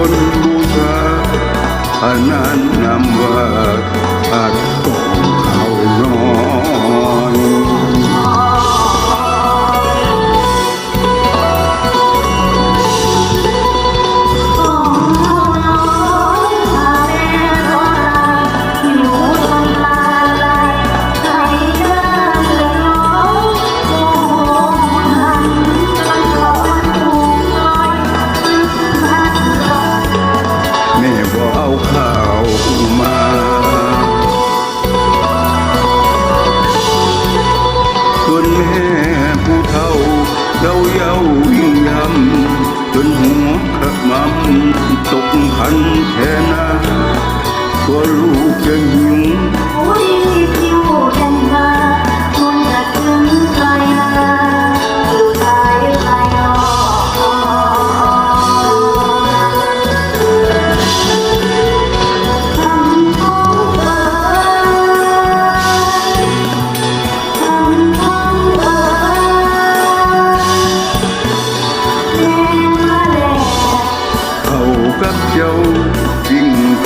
คนบูชาอันนั้นนำว่าอา เย้าเย้าวิ่งยำจนหัวขมำตกพันแท่นาตัวลูกจะหิว เขากับเจ้าวิ่งไ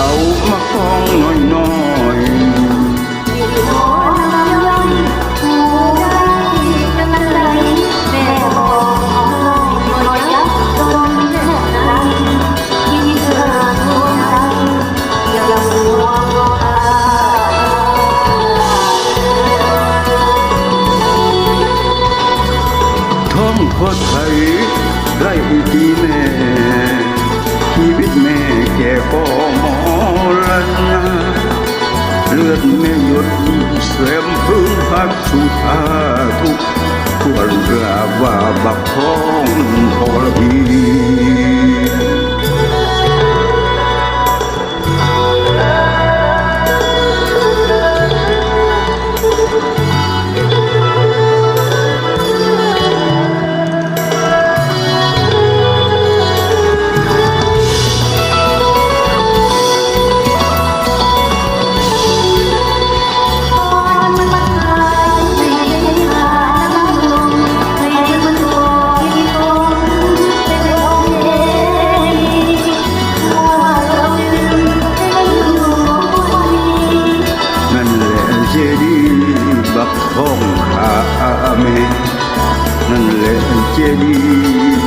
เอามาคล้องน้อยน้อยๆท้องพอไทยไร่ปีแม่ชีวิตแม่แก่ก็ เลือดแม่หยดเสมพื้นพักสุธาทุกควรกราบว่าบักท้องพอละพี้องอาอาเมนั่นแหละเจดี